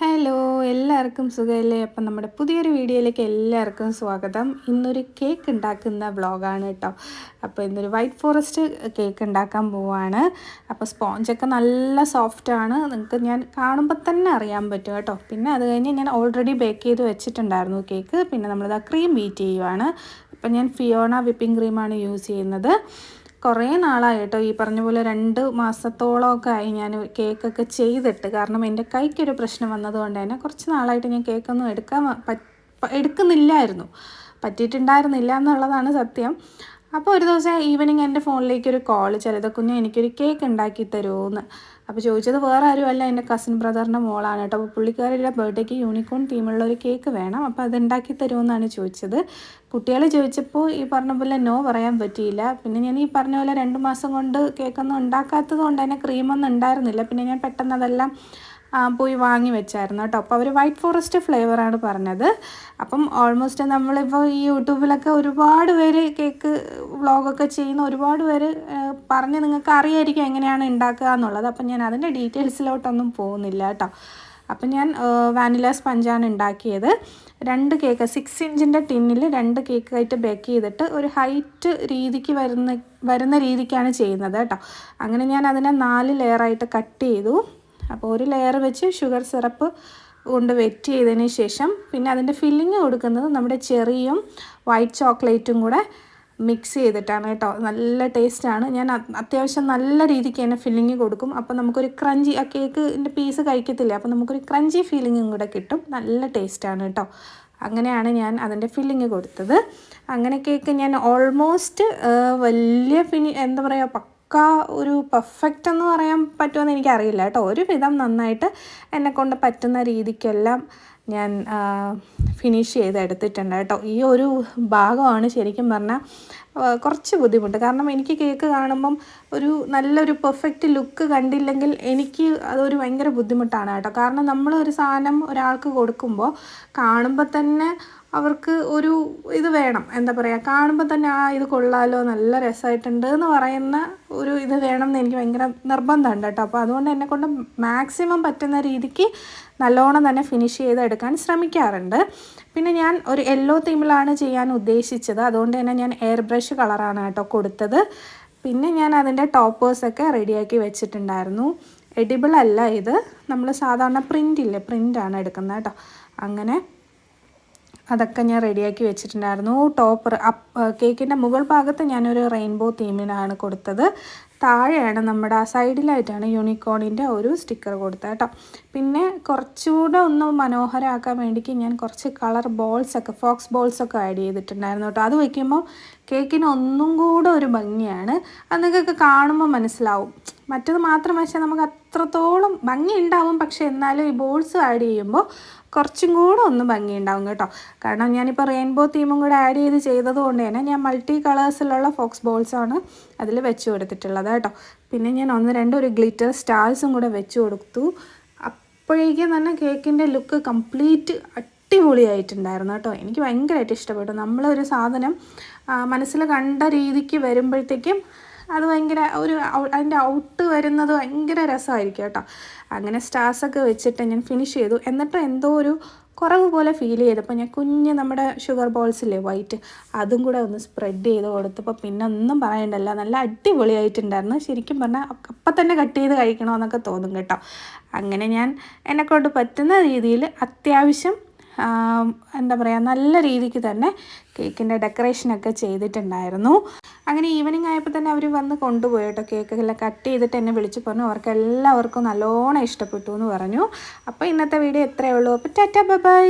Hello എല്ലാവർക്കും സുഖമല്ലേ? അപ്പം നമ്മുടെ പുതിയൊരു വീഡിയോയിലേക്ക് എല്ലാവർക്കും സ്വാഗതം. ഇന്നൊരു കേക്ക് ഉണ്ടാക്കുന്ന വ്ളോഗാണ് കേട്ടോ അപ്പോൾ ഇന്നൊരു വൈറ്റ് ഫോറസ്റ്റ് കേക്ക് ഉണ്ടാക്കാൻ പോവാണ്. അപ്പോൾ സ്പോഞ്ചൊക്കെ നല്ല സോഫ്റ്റാണ് നിങ്ങൾക്ക് ഞാൻ കാണുമ്പോൾ തന്നെ അറിയാൻ പറ്റും കേട്ടോ. പിന്നെ അത് കഴിഞ്ഞ് ഞാൻ ഓൾറെഡി ബേക്ക് ചെയ്ത് വെച്ചിട്ടുണ്ടായിരുന്നു കേക്ക് പിന്നെ നമ്മളിത് ക്രീം ബീറ്റ് ചെയ്യുവാണ്. അപ്പം ഞാൻ ഫിയോണ വിപ്പിംഗ് ക്രീമാണ് യൂസ് ചെയ്യുന്നത്. കുറേ നാളായിട്ടോ ഈ പറഞ്ഞ പോലെ രണ്ട് മാസത്തോളമൊക്കെ ആയി ഞാൻ കേക്കൊക്കെ ചെയ്തിട്ട്. കാരണം എന്റെ കൈക്കൊരു പ്രശ്നം വന്നതുകൊണ്ട് തന്നെ കുറച്ച് നാളായിട്ട് ഞാൻ കേക്കൊന്നും എടുക്കാൻ എടുക്കുന്നില്ലായിരുന്നു. പറ്റിയിട്ടുണ്ടായിരുന്നില്ല എന്നുള്ളതാണ് സത്യം. അപ്പോൾ ഒരു ദിവസം ഈവനിങ് എന്റെ ഫോണിലേക്ക് ഒരു കോൾ ചെറുതക്കുഞ്ഞ് കുഞ്ഞ് എനിക്കൊരു കേക്ക് ഉണ്ടാക്കി തരുമോയെന്ന് അപ്പോൾ ചോദിച്ചത് വേറെ ആരുമല്ല എന്റെ കസിൻ ബ്രദറിന്റെ മോളാണ് കേട്ടോ. അപ്പോൾ പുള്ളിക്കാരുടെ ബർത്ത്ഡേക്ക് യൂണിക്കോൺ തീമുള്ള ഒരു കേക്ക് വേണം. അപ്പോൾ അത് ഉണ്ടാക്കി തരുമെന്നാണ് ചോദിച്ചത്. കുട്ടികൾ ചോദിച്ചപ്പോൾ ഈ പറഞ്ഞ പോലെ നോ പറയാൻ പറ്റിയില്ല. പിന്നെ ഞാൻ ഈ പറഞ്ഞ പോലെ രണ്ട് മാസം കൊണ്ട് കേക്കൊന്നും ഉണ്ടാക്കാത്തത് കൊണ്ട് തന്നെ ക്രീമൊന്നും ഉണ്ടായിരുന്നില്ല. പിന്നെ ഞാൻ പെട്ടെന്ന് അതെല്ലാം പോയി വാങ്ങി വെച്ചായിരുന്നു കേട്ടോ. അപ്പോൾ അവർ വൈറ്റ് ഫോറസ്റ്റ് ഫ്ലേവറാണ് പറഞ്ഞത്. അപ്പം ഓൾമോസ്റ്റ് നമ്മളിപ്പോൾ ഈ യൂട്യൂബിലൊക്കെ ഒരുപാട് പേര് കേക്ക് വ്ളോഗൊക്കെ ചെയ്യുന്ന ഒരുപാട് പേര് പറഞ്ഞ് നിങ്ങൾക്ക് അറിയായിരിക്കും എങ്ങനെയാണ് ഉണ്ടാക്കുക എന്നുള്ളത്. അപ്പം ഞാൻ അതിന്റെ ഡീറ്റെയിൽസിലോട്ടൊന്നും പോകുന്നില്ല കേട്ടോ. അപ്പം ഞാൻ വാനില സ്പഞ്ചാണ് ഉണ്ടാക്കിയത്. രണ്ട് കേക്ക് സിക്സ് ഇഞ്ചിന്റെ ടിന്നിൽ രണ്ട് കേക്കായിട്ട് ബേക്ക് ചെയ്തിട്ട് ഒരു ഹൈറ്റ് രീതിക്ക് വരുന്ന വരുന്ന രീതിക്കാണ് ചെയ്യുന്നത് കേട്ടോ. അങ്ങനെ ഞാൻ അതിനെ നാല് ലെയറായിട്ട് കട്ട് ചെയ്തു. അപ്പോൾ ഒരു ലെയർ വെച്ച് ഷുഗർ സിറപ്പ് കൊണ്ട് വെറ്റ് ചെയ്തതിന് ശേഷം പിന്നെ അതിന്റെ ഫില്ലിങ് കൊടുക്കുന്നത് നമ്മുടെ ചെറിയും വൈറ്റ് ചോക്ലേറ്റും കൂടെ മിക്സ് ചെയ്തിട്ടാണ് കേട്ടോ. നല്ല ടേസ്റ്റാണ് ഞാൻ അത്യാവശ്യം നല്ല രീതിക്ക് തന്നെ ഫില്ലിങ് കൊടുക്കും. അപ്പോൾ നമുക്കൊരു ക്രഞ്ചി ആ കേക്കിന്റെ പീസ് കഴിക്കത്തില്ല? അപ്പോൾ നമുക്കൊരു ക്രഞ്ചി ഫീലിങ്ങും കൂടെ കിട്ടും. നല്ല ടേസ്റ്റാണ് കേട്ടോ. അങ്ങനെയാണ് ഞാൻ അതിന്റെ ഫില്ലിങ് കൊടുത്തത്. അങ്ങനെ കേക്ക് ഞാൻ ഓൾമോസ്റ്റ് വലിയ ഫിനി എന്താ പറയുക പക്ക ഒരു പെർഫെക്റ്റ് എന്ന് പറയാൻ പറ്റുമെന്ന് എനിക്കറിയില്ല കേട്ടോ. ഒരുവിധം നന്നായിട്ട് എന്നെ കൊണ്ട് പറ്റുന്ന രീതിക്കെല്ലാം ഞാൻ ഫിനിഷ് ചെയ്ത് എടുത്തിട്ടുണ്ട് കേട്ടോ. ഈ ഒരു ഭാഗമാണ് ശരിക്കും പറഞ്ഞാൽ കുറച്ച് ബുദ്ധിമുട്ട്. കാരണം എനിക്ക് കേക്ക് കാണുമ്പം ഒരു നല്ലൊരു പെർഫെക്റ്റ് ലുക്ക് കണ്ടില്ലെങ്കിൽ എനിക്ക് അതൊരു ഭയങ്കര ബുദ്ധിമുട്ടാണ് കേട്ടോ. കാരണം നമ്മളൊരു സാധനം ഒരാൾക്ക് കൊടുക്കുമ്പോൾ കാണുമ്പോൾ തന്നെ അവർക്ക് ഒരു ഇത് വേണം. എന്താ പറയുക കാണുമ്പോൾ തന്നെ ആ ഇത് കൊള്ളാലോ നല്ല രസമായിട്ടുണ്ട് എന്ന് പറയുന്ന ഒരു ഇത് വേണം എന്ന് എനിക്ക് ഭയങ്കര നിർബന്ധമുണ്ട് കേട്ടോ. അപ്പോൾ അതുകൊണ്ട് എന്നെ കൊണ്ട് മാക്സിമം പറ്റുന്ന രീതിക്ക് നല്ലോണം തന്നെ ഫിനിഷ് ചെയ്തെടുക്കാൻ ശ്രമിക്കാറുണ്ട്. പിന്നെ ഞാൻ ഒരു യെല്ലോ തീമിലാണ് ചെയ്യാൻ ഉദ്ദേശിച്ചത്. അതുകൊണ്ട് തന്നെ ഞാൻ എയർ ബ്രഷ് കളറാണ് കേട്ടോ കൊടുത്തത്. പിന്നെ ഞാൻ അതിന്റെ ടോപ്പേഴ്സൊക്കെ റെഡിയാക്കി വെച്ചിട്ടുണ്ടായിരുന്നു. എഡിബിൾ അല്ല ഇത്. നമ്മൾ സാധാരണ പ്രിന്റ് ഇല്ലേ? പ്രിന്റാണ് എടുക്കുന്നത് കേട്ടോ. അങ്ങനെ അതൊക്കെ ഞാൻ റെഡിയാക്കി വെച്ചിട്ടുണ്ടായിരുന്നു. ടോപ്പർ അപ്പ് കേക്കിന്റെ മുകൾ ഭാഗത്ത് ഞാനൊരു റെയിൻബോ തീമിനാണ് കൊടുത്തത്. താഴെയാണ് നമ്മുടെ ആ സൈഡിലായിട്ടാണ് യൂണിക്കോണിന്റെ ഒരു സ്റ്റിക്കർ കൊടുത്തത് കേട്ടോ. പിന്നെ കുറച്ചുകൂടെ ഒന്ന് മനോഹരമാക്കാൻ വേണ്ടിക്ക് ഞാൻ കുറച്ച് കളർ ബോൾസൊക്കെ ഫോക്സ് ബോൾസൊക്കെ ആഡ് ചെയ്തിട്ടുണ്ടായിരുന്നു കേട്ടോ. അത് വയ്ക്കുമ്പോൾ കേക്കിന് ഒന്നും കൂടെ ഒരു ഭംഗിയാണ്. അത് നിങ്ങൾക്ക് കാണുമ്പോൾ മനസ്സിലാവും. മറ്റത് മാത്രം വെച്ചാൽ നമുക്ക് അത്രത്തോളം ഭംഗി ഉണ്ടാവും. പക്ഷേ എന്നാലും ഈ ബോൾസ് ആഡ് ചെയ്യുമ്പോൾ കുറച്ചും കൂടെ ഒന്ന് ഭംഗി ഉണ്ടാവും കേട്ടോ. കാരണം ഞാനിപ്പോൾ റെയിൻബോ തീമും കൂടെ ആഡ് ചെയ്ത് ചെയ്തതുകൊണ്ട് തന്നെ ഞാൻ മൾട്ടി കളേഴ്സിലുള്ള ഫോക്സ് ബോൾസാണ് അതിൽ വെച്ച് കൊടുത്തിട്ടുള്ളത് കേട്ടോ. പിന്നെ ഞാൻ ഒന്ന് രണ്ട് ഒരു ഗ്ലിറ്റർ സ്റ്റാർസും കൂടെ വെച്ച് കൊടുത്തു. അപ്പോഴേക്കും തന്നെ കേക്കിന്റെ ലുക്ക് കംപ്ലീറ്റ് അടിപൊളിയായിട്ടുണ്ടായിരുന്നു കേട്ടോ. എനിക്ക് ഭയങ്കരമായിട്ട് ഇഷ്ടപ്പെട്ടു. നമ്മളൊരു സാധനം മനസ്സിൽ കണ്ട രീതിക്ക് വരുമ്പോഴത്തേക്കും അത് ഭയങ്കര ഒരു അതിന്റെ ഔട്ട് വരുന്നത് ഭയങ്കര രസമായിരിക്കും കേട്ടോ. അങ്ങനെ സ്റ്റാർസൊക്കെ വെച്ചിട്ട് ഞാൻ ഫിനിഷ് ചെയ്തു. എന്നിട്ട് എന്തോ ഒരു കുറവ് പോലെ ഫീൽ ചെയ്തപ്പോൾ ഞാൻ കുഞ്ഞ് നമ്മുടെ ഷുഗർ ബോൾസ് ഇല്ലേ വൈറ്റ് അതും കൂടെ ഒന്ന് സ്പ്രെഡ് ചെയ്ത് കൊടുത്തപ്പോൾ പിന്നെ ഒന്നും പറയണ്ടല്ല. നല്ല അടിപൊളിയായിട്ടുണ്ടായിരുന്നു. ശരിക്കും പറഞ്ഞാൽ അപ്പം തന്നെ കട്ട് ചെയ്ത് കഴിക്കണമെന്നൊക്കെ തോന്നും കേട്ടോ. അങ്ങനെ ഞാൻ എന്നെക്കൊണ്ട് പറ്റുന്ന രീതിയിൽ അത്യാവശ്യം എന്താ പറയുക നല്ല രീതിക്ക് തന്നെ കേക്കിന്റെ ഡെക്കറേഷനൊക്കെ ചെയ്തിട്ടുണ്ടായിരുന്നു. അങ്ങനെ ഈവനിങ് ആയപ്പോൾ തന്നെ അവർ വന്ന് കൊണ്ടുപോയി കേട്ടോ കേക്കെല്ലാം കട്ട് ചെയ്തിട്ട് എന്നെ വിളിച്ച് പറഞ്ഞു അവർക്ക് എല്ലാവർക്കും നല്ലോണം ഇഷ്ടപ്പെട്ടു എന്ന് പറഞ്ഞു. അപ്പോൾ ഇന്നത്തെ വീഡിയോ എത്രയേ ഉള്ളൂ. അപ്പോൾ ടാറ്റ ബൈ